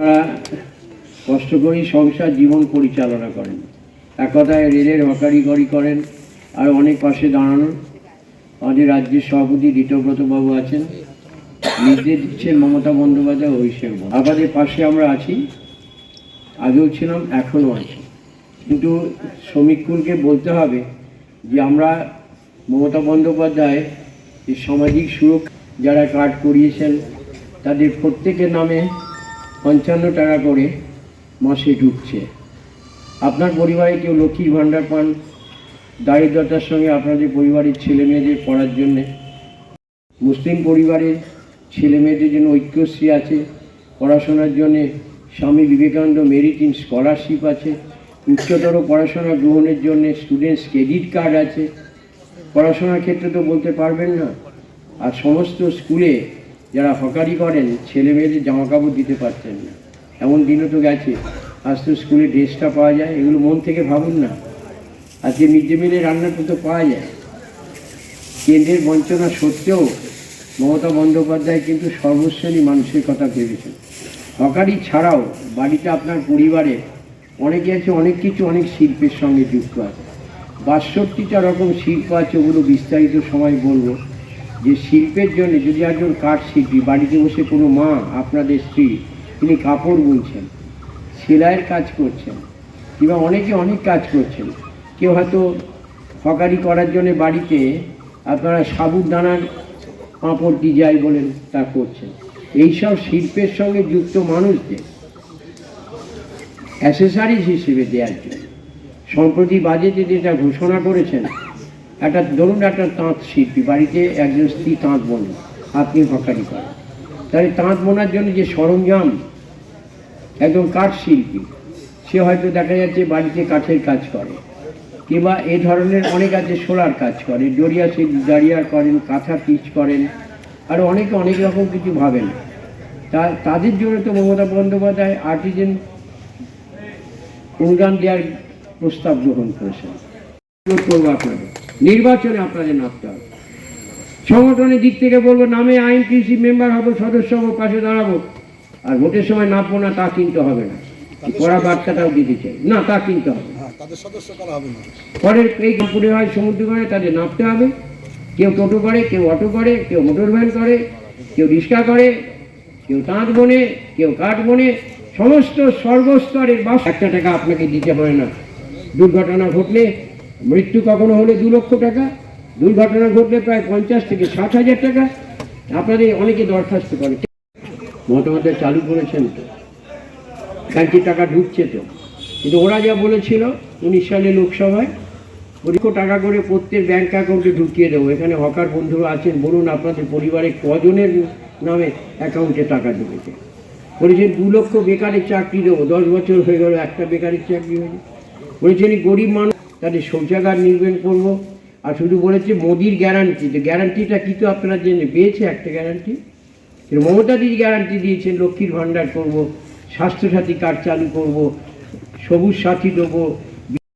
তারা কষ্ট করেই সংসার, জীবন পরিচালনা করেন। এক কথায় রেলের হকারিগরি করেন আর অনেক পাশে দাঁড়ানো আমাদের রাজ্যের সভাপতি ঋতব্রত বাবু আছেন। নির্দেশ দিচ্ছেন মমতা বন্দ্যোপাধ্যায় অভিষেক। আপনাদের পাশে আমরা আছি, আগেও ছিলাম, এখনও আছি। কিন্তু শ্রমিককুলকে বলতে হবে যে আমরা মমতা বন্দ্যোপাধ্যায় যে সামাজিক সুরক্ষা যারা কার্ড করিয়েছেন, তাদের প্রত্যেকের নামে পঞ্চান্ন টাকা করে মাসে ঢুকছে। আপনার পরিবারে কেউ লক্ষ্মীর ভাণ্ডার পান? দারিদ্রতার সঙ্গে আপনাদের পরিবারের ছেলে মেয়েদের পড়ার জন্যে? মুসলিম পরিবারের ছেলে মেয়েদের জন্য ঐক্যশ্রী আছে? পড়াশোনার জন্যে Swami Vivekananda merit in scholarship আছে? উচ্চতর পড়াশোনা গ্রহণের জন্য স্টুডেন্টস ক্রেডিট কার্ড আছে? পড়াশোনার ক্ষেত্রে তো বলতে পারবেন না। আর সমস্ত স্কুলে যারা হকারি করেন ছেলে মেয়েদের জামা কাপড় দিতে পারছেন না। এমন দিনও তো গেছে। আজ তো স্কুলে ড্রেসটা পাওয়া যায়, এগুলো মন থেকে ভাবুন না। আজকে মিড ডে মিলের রান্নাটা তো পাওয়া যায়। কেন্দ্রের বঞ্চনা সত্ত্বেও মমতা বন্দ্যোপাধ্যায় কিন্তু সর্বশ্রেণী মানুষের কথা ভেবেছেন। হকারি ছাড়াও বাড়িতে আপনার পরিবারে অনেকে আছে, অনেক কিছু অনেক শিল্পের সঙ্গে যুক্ত আছে। বাষট্টিটা রকম শিল্প আছে, ওগুলো বিস্তারিত সময় বলব। যে শিল্পের জন্য যদি একজন কাঠ শিল্পী, বাড়িতে বসে কোনো মা, আপনাদের স্ত্রী, তিনি কাপড় বুনছেন, সেলাইয়ের কাজ করছেন, কিংবা অনেকে অনেক কাজ করছেন, কেউ হয়তো হকারি করার জন্য বাড়িতে আপনারা সাবুদানার পাঁপড় ডিজাই বলেন তা করছেন। এইসব শিল্পের সঙ্গে যুক্ত মানুষদের অ্যাসেসারিজ হিসেবে দেওয়ার জন্য। সম্প্রতি বাজেটে যেটা ঘোষণা করেছেন একটা, ধরুন একটা তাঁত শিল্পী, বাড়িতে একজন স্ত্রী তাঁত বোনেন আপনি হকারি করেন তাহলে তাঁত বোনার জন্য যে সরঞ্জাম, একজন কাঠ শিল্পী, সে হয়তো দেখা যাচ্ছে বাড়িতে কাঠের কাজ করে, কিংবা এ ধরনের অনেক আছে সোলার কাজ করে, ডরিয়া সে দাঁড়িয়ার করেন, কাঁথা পিচ করেন, আর অনেকে অনেক রকম কিছু ভাবেন। তা, তাদের জন্য তো মমতা বন্দ্যোপাধ্যায় আর্টিজেন অনুদান দেওয়ার প্রস্তাব গ্রহণ করেছেন। করব আপনাদের নির্বাচনে আপনাদের নামতে হবে সংগঠনের দিক থেকে বলব নামে আইন কৃষি মেম্বার হব সদস্য হব পাশে দাঁড়াবো। আর ভোটের সময় নামবো না তা কিনতে হবে না। পড়া বার্তাটাও দিতে চাই। না তা কিনতে হবে হ্যাঁ তাদের সদস্য করা হবে না। পরের এই কাপুরে হয় সমুদ্র করে তাদের নামতে হবে। কেউ টোটো করে কেউ অটো করে কেউ মোটর ভ্যান করে কেউ রিক্সা করে কেউ তাঁত বনে কেউ কাঠ বনে সমস্ত সর্বস্তরের বাস একটা টাকা আপনাকে দিতে হয় না। দুর্ঘটনা ঘটলে মৃত্যু কখনো হলে দু লক্ষ টাকা, দুর্ঘটনা ঘটলে প্রায় পঞ্চাশ থেকে ষাট হাজার টাকা। আপনাদের অনেকে দরখাস্ত করে। মতামত চালু করেছেন তো। ব্যাংকের টাকা ঢুকছে তো। কিন্তু ওরা যা বলেছিল, উনিশ সালে লোকসভায় লক্ষ টাকা করে প্রত্যেক ব্যাংক অ্যাকাউন্টে ঢুকিয়ে দেবো। এখানে হকার বন্ধুরা আছেন, বলুন আপনাদের পরিবারে কজনের নামে অ্যাকাউন্টে টাকা ঢুকেছে। বলেছেন, দু লক্ষ বেকারের চাকরি দেবো। দশ বছর হয়ে গেল, একটা বেকারের চাকরি হয়েছে বলেছেন গরিব মানুষ তাদের শৌচাগার নির্মাণ করব। আর শুধু বলেছে মোদির গ্যারান্টি তো গ্যারান্টিটা কী তো আপনারা জেনে পেয়েছে একটা গ্যারান্টি মমতাদির গ্যারান্টি দিয়েছেন, লক্ষ্মীর ভাণ্ডার করব, স্বাস্থ্যসাথী কার্ড চালু করব, সবুজ সাথী দেবো